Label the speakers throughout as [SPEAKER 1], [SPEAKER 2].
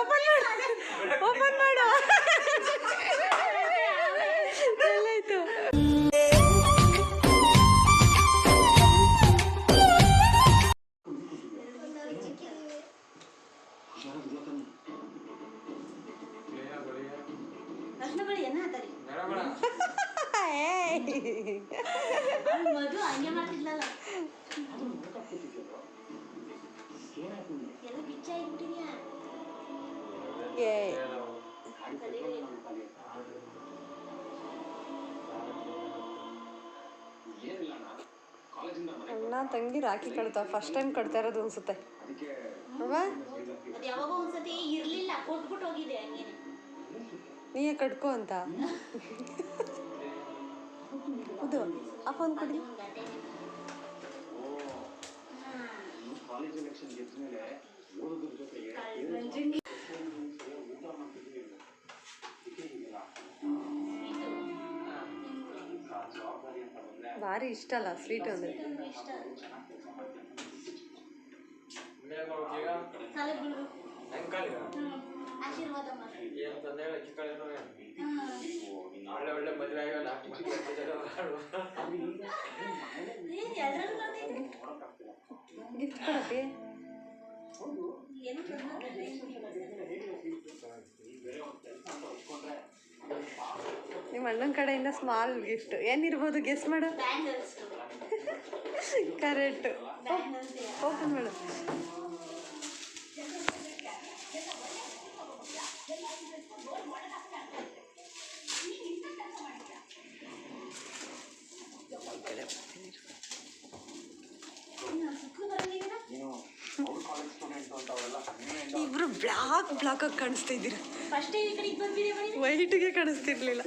[SPEAKER 1] Open ಮಾಡು. Open ಮಾಡು. ಎಲ್ಲಾಯ್ತು
[SPEAKER 2] ಮಾಡ್ತಿದ್ಲಲ್ಲ. ಎಲ್ಲ ಬಿಚ್ಚ ಆಗ್ಬಿಟ್ಟಿದ್ಯಾ
[SPEAKER 1] ಏಯ್. ಅಣ್ಣ ತಂಗಿ ರಾಖಿ ಕಟ್ತಾವ. ಫಸ್ಟ್ ಟೈಮ್ ಕಟ್ತಾ ಇರೋದು ಅನ್ಸುತ್ತೆ. ಅಲ್ವಾ?
[SPEAKER 2] ಅದು ಯಾವಾಗೋ ಒಂದ್ಸತಿ ಇರ್ಲಿಲ್ಲ ಕೊಟ್ಬಿಟ್ಟು ಹೋಗಿದೆ ಹಂಗೇನೆ.
[SPEAKER 1] ನೀಯೇ ಕಟ್ಕೋ ಅಂತ? ಹೌದು ಅಪ್ಪ ಫೋನ್ ಕೊಡಿ.
[SPEAKER 2] ಒಂದ್
[SPEAKER 3] ಕಾಲೇಜ್ ಎಲೆಕ್ಷನ್ ಗೆದ್ದ ಮೇಲೆ ಓದೋದ್ರ ಜೊತೆಗೆ
[SPEAKER 1] ಭಾರಿ ಇಷ್ಟ ಅಲ್ಲ ಸ್ವೀಟ್ ಅಂದ್ರೆ.
[SPEAKER 4] ಒಳ್ಳೆ ಒಳ್ಳೆ ಮದುವೆ ಆಗಿ
[SPEAKER 1] ನಿಮ್ಮ ಅಣ್ಣನ ಕಡೆಯಿಂದ ಸ್ಮಾಲ್ ಗಿಫ್ಟ್ ಏನಿರ್ಬೋದು ಗೆಸ್ ಮಾಡು. ಕರೆಕ್ಟ್ ಓಪನ್ ಮಾಡು. ಇಬ್ರು ಬ್ಲಾಕ್ ಬ್ಲಾಕ್ ಆಗಿ ಕಾಣಿಸ್ತಾ ಇದ್ದೀರ? ವೈಟ್ಗೆ ಕಾಣಿಸ್ತಿರ್ಲಿಲ್ಲ.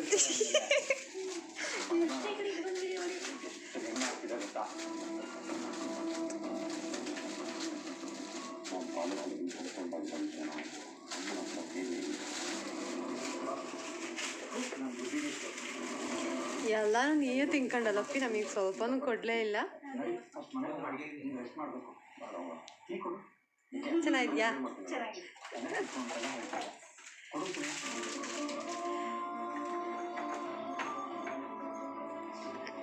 [SPEAKER 1] ಎಲ್ಲಾನು ನೀಯೇ ತಿನ್ಕೊಂಡಲ್ಲಪ್ಪಿ ನಮಗೆ ಸ್ವಲ್ಪನೂ ಕೊಡ್ಲೇ ಇಲ್ಲ. ಚೆನ್ನಾಗಿದ್ಯಾ?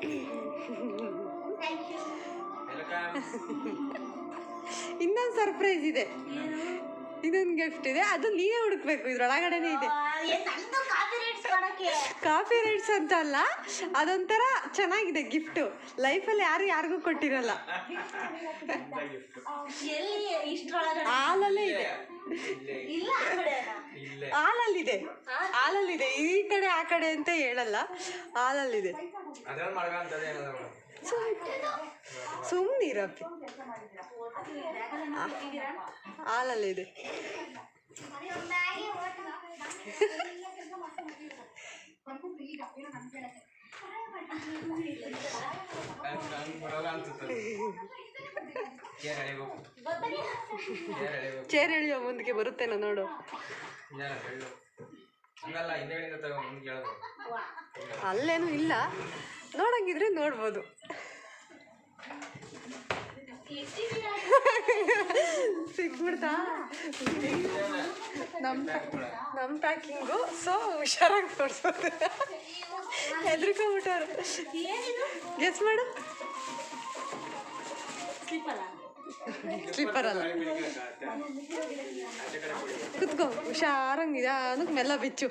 [SPEAKER 1] ಇನ್ನೊಂದು ಸರ್ಪ್ರೈಸ್ ಇದೆ. ಇನ್ನೊಂದು ಗಿಫ್ಟ್ ಇದೆ. ಅದು ನೀವೇ ಹುಡುಕ್ಬೇಕು. ಇದ್ರೊಳಗಡೆನೆ ಇದೆ. ಕಾಫಿ ರೈಟ್ಸ್ ಅಂತ ಅಲ್ಲ ಅದೊಂಥರ ಚೆನ್ನಾಗಿದೆ ಗಿಫ್ಟು ಲೈಫಲ್ಲಿ ಯಾರು ಯಾರಿಗೂ ಕೊಟ್ಟಿರಲ್ಲ. ಹಾಲಲ್ಲೇ ಇದೆ. ಹಾಲಲ್ಲಿದೆ. ಹಾಲಲ್ಲಿದೆ. ಈ ಕಡೆ ಆ ಕಡೆ ಅಂತ ಹೇಳಲ್ಲ. ಹಾಲಲ್ಲಿದೆ. ಸುಮ್ಮನಿರಪ್ಪಿ? ಹಾಲಲ್ಲಿದೆ. ಚೇರ್ ಎಳಿಯೋ ಮುಂದಕ್ಕೆ ಬರುತ್ತೇನೋ ನೋಡು.
[SPEAKER 4] ಹಂಗಲ್ಲ ತಗೋ ಮುಂದೆ
[SPEAKER 1] ಅಲ್ಲೇನು ಇಲ್ಲ. ನೋಡಂಗಿದ್ರೆ ನೋಡ್ಬೋದು? ಸಿಕ್ಬಿಡ್ತಾ? ನಮ್ಮ ನಮ್ಮ ಪ್ಯಾಕಿಂಗು ಸೊ ಹುಷಾರಾಗಿ ತೋರಿಸೋದು. ಹೆದರ್ಕೊಂಬಿಟ್ಟವ್ರು
[SPEAKER 2] ಏನಿದು?
[SPEAKER 1] ಗೆಸ್ ಮಾಡು.
[SPEAKER 2] ಸ್ಲಿಪ್ ಅಲ್ಲ
[SPEAKER 1] ಸ್ಲಿಪ್ಪರ್ ಅಲ್ಲ ಕುತ್ಕೋ ಹುಷಾರಂಗ್ ನಿಧಾನಕ್ಕೆ ಮೆಲ್ಲ ಬಿಚ್ಚು.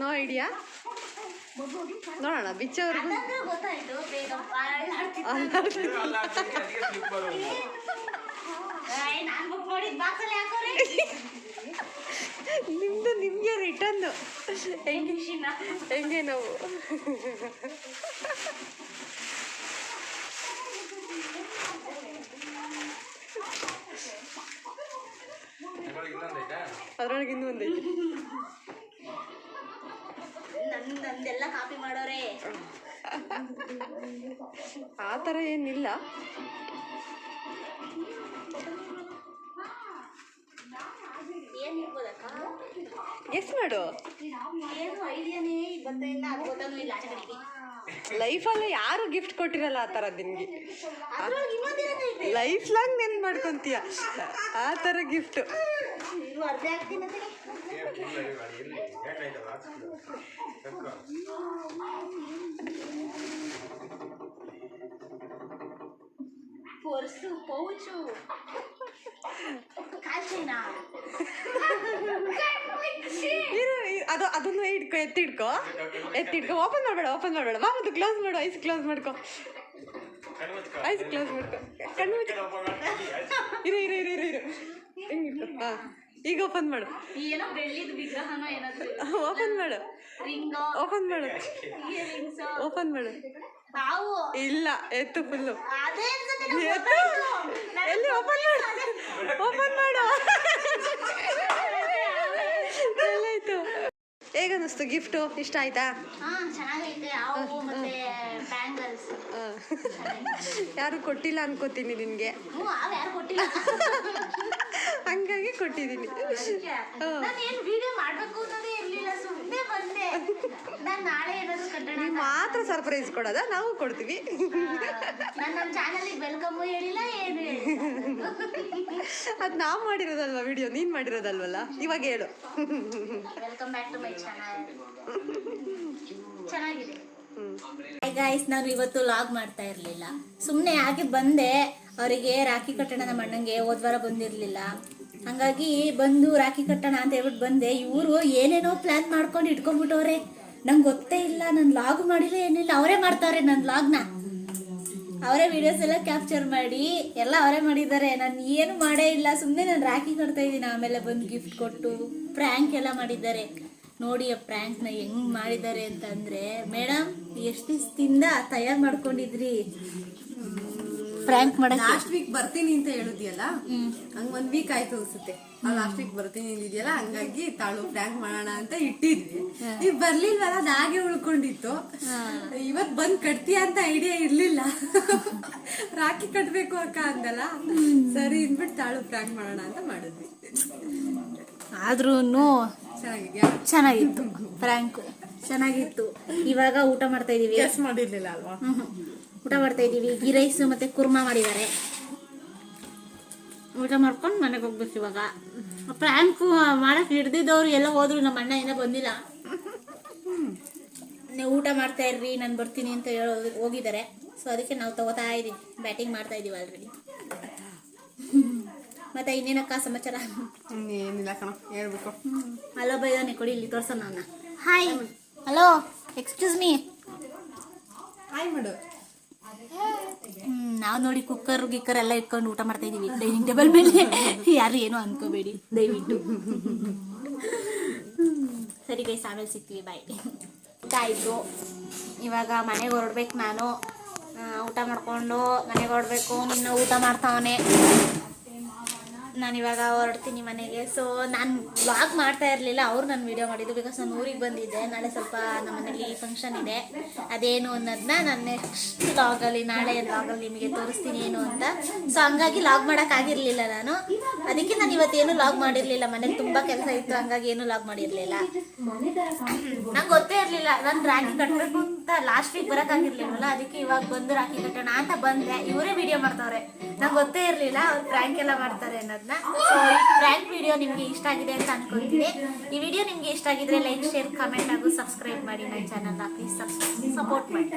[SPEAKER 1] No idea? ನೋಡೋಣ
[SPEAKER 2] ಅದಂದ್ರೆ ಗೊತ್ತಾಯ್ತು
[SPEAKER 1] ನಿಮ್ದು ನಿಮಗೆ ರಿಟರ್ನ್ ಹೆಂಗೆ? ಹೆಂಗೆ ನಾವು?
[SPEAKER 4] ಅದ್ರೊಳಗೆ
[SPEAKER 1] ಇನ್ನೂ ಒಂದೈತಿ
[SPEAKER 2] ನಂದೆಲ್ಲ ಕಾಪಿ ಮಾಡೋರೆ.
[SPEAKER 1] ಆ ಥರ ಏನಿಲ್ಲ.
[SPEAKER 2] ಆಚೆ ಲೈಫ್
[SPEAKER 1] ಲೈಫಲ್ಲಿ ಯಾರು ಗಿಫ್ಟ್ ಕೊಟ್ಟಿರಲ್ಲ ಆ ಥರ
[SPEAKER 2] ಇನ್ನೊಂದೇನೈತೆ
[SPEAKER 1] ಲೈಫ್ ಲಾಂಗ್ ನೆನ್ಪು ಮಾಡ್ಕೊಂತೀಯ. ಆ ಥರ ಗಿಫ್ಟು
[SPEAKER 2] ಪೌಚು.
[SPEAKER 1] ಇರು ಇರು, ಅದು ಅದನ್ನು ಇಟ್ಕೊ ಎತ್ತಿಡ್ಕೊ ಎತ್ತಿಡ್ಕೊ ಓಪನ್ ಮಾಡಬೇಡ ಓಪನ್ ಮಾಡಬೇಡ. ಬಾ ಮತ್ತು ಕ್ಲೋಸ್ ಮಾಡು ಐಸ್ ಕ್ಲೋಸ್ ಮಾಡ್ಕೊ. ಐಸ್ ಕ್ಲೋಸ್ ಮಾಡ್ಕೊ. ಕಣ್ಣು ಇರು ಇರು ಇರು ಇರು ಇರು. ಹಾಂ ಈಗ ಓಪನ್ ಮಾಡು.
[SPEAKER 2] ಏನೋ ಬೆಳ್ಳಿದ ವಿಗ್ರಹನೋ ಏನಾದ್ರು
[SPEAKER 1] ಓಪನ್ ಮಾಡು.
[SPEAKER 2] ರಿಂಗೋ.
[SPEAKER 1] ಓಪನ್ ಮಾಡು. ಓಪನ್ ಮಾಡು. ಇಲ್ಲ ಎತ್ತು ಫುಲ್ಲು ಎತ್ತು? ಎಲ್ಲಿ ಓಪನ್ ಮಾಡು? ಓಪನ್ ಮಾಡು. ಎಲ್ಲಾಯ್ತು ಹೇಗನ್ನಿಸ್ತು ಗಿಫ್ಟು ಇಷ್ಟ ಆಯ್ತಾ? ಯಾರು ಕೊಟ್ಟಿಲ್ಲ ಅನ್ಕೋತೀನಿ ನಿನಗೆ. ಹಂಗಾಗಿ ಕೊಟ್ಟಿದ್ದೀನಿ.
[SPEAKER 2] ನಾನು ನಾಳೆ ಏನಾದ್ರು ಕಟ್ಟಣ
[SPEAKER 1] ನೀವು ಮಾತ್ರ ಸರ್ಪ್ರೈಸ್ ಕೊಡೋದ? ನಾವು ಕೊಡ್ತೀವಿ.
[SPEAKER 2] ನಾನು ನಮ್ಮ ಚಾನಲಿಗೆ ವೆಲ್ಕಮ್ ಹೇಳಿಲ್ಲ ಏನು
[SPEAKER 1] ಅದು ನಾವು ಮಾಡಿರೋದಲ್ವಾ ವಿಡಿಯೋ ನೀನು ಮಾಡಿರೋದಲ್ವಲ್ಲ? ಇವಾಗ ಹೇಳು.
[SPEAKER 2] Welcome back to my channel ಚೆನ್ನಾಗಿದೆ.
[SPEAKER 5] ಗೈಸ್ ನಾನು ಇವತ್ತು ಲಾಗ್ ಮಾಡ್ತಾ ಇರಲಿಲ್ಲ. ಸುಮ್ಮನೆ ಹಾಗೆ ಬಂದೆ. ಅವರಿಗೆ ರಾಖಿ ಕಟ್ಟಣ ನಮ್ಮ ಅಣ್ಣಂಗೆ ಹೋದ್ವಾರ ಬಂದಿರಲಿಲ್ಲ. ಹಂಗಾಗಿ ಬಂದು ರಾಖಿ ಕಟ್ಟೋಣ ಅಂತ ಹೇಳ್ಬಿಟ್ಟು ಬಂದೆ. ಇವರು ಏನೇನೋ ಪ್ಲಾನ್ ಮಾಡ್ಕೊಂಡು ಇಟ್ಕೊಂಡ್ಬಿಟ್ಟವ್ರೆ. ನಂಗೆ ಗೊತ್ತೇ ಇಲ್ಲ, ನಾನು ಲಾಗ್ ಮಾಡಿಲ್ಲ, ಏನಿಲ್ಲ. ಅವರೇ ಮಾಡ್ತಾವ್ರೆ ನನ್ನ ಲಾಗ್ನ. ಅವರೇ ವಿಡಿಯೋಸ್ ಎಲ್ಲ ಕ್ಯಾಪ್ಚರ್ ಮಾಡಿ, ಎಲ್ಲ ಅವರೇ ಮಾಡಿದ್ದಾರೆ. ನಾನು ಏನು ಮಾಡೇ ಇಲ್ಲ ಸುಮ್ಮನೆ ನಾನು ರಾಖಿ ಕಟ್ತಾ ಇದ್ದೀನಿ. ಆಮೇಲೆ ಬಂದು ಗಿಫ್ಟ್ ಕೊಟ್ಟು ಪ್ರ್ಯಾಂಕ್ ಎಲ್ಲ ಮಾಡಿದ್ದಾರೆ. ನೋಡಿ ಆ ಪ್ರ್ಯಾಂಕ್ನ ಹೆಂಗ್ ಮಾಡಿದ್ದಾರೆ ಅಂತಂದರೆ ಮೇಡಮ್ ಎಷ್ಟು ದಿವಸದಿಂದ ತಯಾರು ಮಾಡ್ಕೊಂಡಿದ್ರಿ? ಪ್ರ್ಯಾಂಕ್ ಮಾಡಕ್ಕೆ.
[SPEAKER 6] ಲಾಸ್ಟ್ ವೀಕ್ ಬರ್ತೀನಿ ಅಂತ ಹೇಳಿದ್ಯಲ್ಲ? ಹಂಗ ಒಂದ್ ವೀಕ್ ಆಯ್ತು ಅನ್ಸುತ್ತೆ. ಲಾಸ್ಟ್ ವೀಕ್ ಬರ್ತೀನಿ ಅಂದಿದ್ಯಲ್ಲ ಹಂಗಾಗಿ ತಾಳು ಪ್ರ್ಯಾಂಕ್ ಮಾಡೋಣ ಅಂತ ಇಟ್ಟಿದ್ವಿ. ನೀವ್ ಬರ್ಲಿಲ್ವಲ್ಲ ಅದಾಗೆ ಹಾಗೆ ಉಳ್ಕೊಂಡಿತ್ತು. ಇವತ್ ಬಂದ್ ಕಟ್ತೀಯ ಅಂತ ಐಡಿಯಾ ಇರ್ಲಿಲ್ಲ. ರಾಖಿ ಕಟ್ಬೇಕು ಅಕ್ಕ ಅಂದಲ್ಲ. ಸರಿ ಅಂದ್ಬಿಟ್ಟು ತಾಳು ಪ್ರ್ಯಾಂಕ್ ಮಾಡೋಣ ಅಂತ ಮಾಡಿದ್ವಿ.
[SPEAKER 5] ಆದ್ರೂ ಚೆನ್ನಾಗಿತ್ತು ಪ್ರ್ಯಾಂಕ್ ಚೆನ್ನಾಗಿತ್ತು. ಇವಾಗ ಊಟ ಮಾಡ್ತಾ ಇದೀವಿ.
[SPEAKER 6] ಮಾಡಿರ್ಲಿಲ್ಲ ಅಲ್ವಾ.
[SPEAKER 5] ಊಟ ಮಾಡ್ತಾ ಇದ್ದೀವಿ. ಗೀ ರೈಸು ಮತ್ತು ಕುರ್ಮಾ ಮಾಡಿದ್ದಾರೆ. ಊಟ ಮಾಡ್ಕೊಂಡು ಮನೆಗೆ ಹೋಗ್ಬೇಕು ಇವಾಗ. ಪ್ರ್ಯಾಂಕ್ ಮಾಡಕ್ ಹಿಡ್ದಿದ್ದವ್ರು ಎಲ್ಲ ಹೋದ್ರು ನಮ್ಮ ಅಣ್ಣ ಏನೋ ಬಂದಿಲ್ಲ. ನೀವು ಊಟ ಮಾಡ್ತಾ ಇರ್ರಿ ನಾನು ಬರ್ತೀನಿ ಅಂತ ಹೇಳೋ ಹೋಗಿದ್ದಾರೆ. ಸೊ ಅದಕ್ಕೆ ನಾವು ತಗೋತಾ ಇದ್ದೀವಿ. ಬ್ಯಾಟಿಂಗ್ ಮಾಡ್ತಾ ಇದೀವಿ ಆಲ್ರೆಡಿ ಮತ್ತೆ ಇನ್ನೇನಕ್ಕ ಸಮಾಚಾರ?
[SPEAKER 6] ಏನಿಲ್ಲ ಕಣ ಹೇಳ್ಬೇಕು.
[SPEAKER 5] ಹಲೋ ಬೈದಾನೆ ಕೊಡಿ ಇಲ್ಲಿ ತೋರ್ಸೋಣ hi hello excuse me
[SPEAKER 6] hi ಮಾಡು
[SPEAKER 5] ನಾವು ನೋಡಿ ಕುಕ್ಕರ್ ಗಿಕ್ಕರ್ ಎಲ್ಲ ಇಟ್ಕೊಂಡು ಊಟ ಮಾಡ್ತಾ ಇದೀವಿ ಡೈನಿಂಗ್ ಟೇಬಲ್ ಮೇಲೆ. ಯಾರು ಏನು ಅನ್ಕೋಬೇಡಿ. ದಯವಿಟ್ಟು. ಸರಿ ಗೈಸ್ ಆಮೇಲೆ ಸಿಗ್ತೀವಿ. ಬಾಯ್ ಆಯಿತು. ಇವಾಗ ಮನೆಗೆ ಹೊರಡ್ಬೇಕು ನಾನು. ಊಟ ಮಾಡ್ಕೊಂಡು ಮನೆಗೆ ಹೊರಡ್ಬೇಕು. ನಿನ್ನ ಊಟ ಮಾಡ್ತಾವನೆ. ನಾನು ಇವಾಗ ಹೊರಡ್ತೀನಿ ಮನೆಗೆ. ಸೊ ನಾನು ವ್ಲಾಗ್ ಮಾಡ್ತಾ ಇರಲಿಲ್ಲ, ಅವ್ರು ನಾನು ವಿಡಿಯೋ ಮಾಡಿದ್ದು ಬಿಕಾಸ್ ನಾನು ಊರಿಗೆ ಬಂದಿದ್ದೆ. ನಾಳೆ ಸ್ವಲ್ಪ ನಮ್ಮ ಮನೇಲಿ ಫಂಕ್ಷನ್ ಇದೆ. ಅದೇನು ಅನ್ನೋದನ್ನ ನಾನು ನೆಕ್ಸ್ಟ್ ಲಾಗಲ್ಲಿ ನಾಳೆ ಲಾಗಲ್ಲಿ ನಿಮಗೆ ತೋರಿಸ್ತೀನಿ ಏನು ಅಂತ. ಸೊ ಹಂಗಾಗಿ ಲಾಗ್ ಮಾಡೋಕ್ಕಾಗಿರಲಿಲ್ಲ ನಾನು. ಅದಕ್ಕೆ ನಾನು ಇವತ್ತೇನು ಲಾಗ್ ಮಾಡಿರಲಿಲ್ಲ. ಮನೇಲಿ ತುಂಬ ಕೆಲಸ ಇತ್ತು, ಹಂಗಾಗಿ ಏನು ಲಾಗ್ ಮಾಡಿರಲಿಲ್ಲ. ನಂಗೆ ಗೊತ್ತೇ ಇರಲಿಲ್ಲ. ನಾನು ರ್ಯಾಂಕ್ ಕಟ್ಟಬೇಕು ಅಂತ ಲಾಸ್ಟ್ ವೀಕ್ ಬರೋಕ್ಕಾಗಿರ್ಲಿಲ್ವಲ್ಲ ಅದಕ್ಕೆ ಇವಾಗ ಬಂದು ರಾಖಿ ಕಟ್ಟೋಣ ಅಂತ ಬಂದೆ. ಇವರೇ ವಿಡಿಯೋ ಮಾಡ್ತಾವ್ರೆ. ನಂಗೆ ಗೊತ್ತೇ ಇರಲಿಲ್ಲ, ಅವ್ರು ಪ್ರಾಂಕ್ ಎಲ್ಲ ಮಾಡ್ತಾರೆ ಅನ್ನೋದನ್ನ ಸೊ ಈ ವಿಡಿಯೋ ನಿಮಗೆ ಇಷ್ಟ ಆಗಿದೆ ಅಂತ ಅನ್ಕೊಂತೀನಿ. ಈ ವಿಡಿಯೋ ನಿಮಗೆ ಇಷ್ಟ ಆಗಿದ್ರೆ ಲೈಕ್ ಶೇರ್ ಕಮೆಂಟ್ ಹಾಗೂ ಸಬ್ಸ್ಕ್ರೈಬ್ ಮಾಡಿ ನನ್ನ ಚಾನಲ್ನ ಪ್ಲೀಸ್ ಸಪೋರ್ಟ್ ಮಾಡಿ.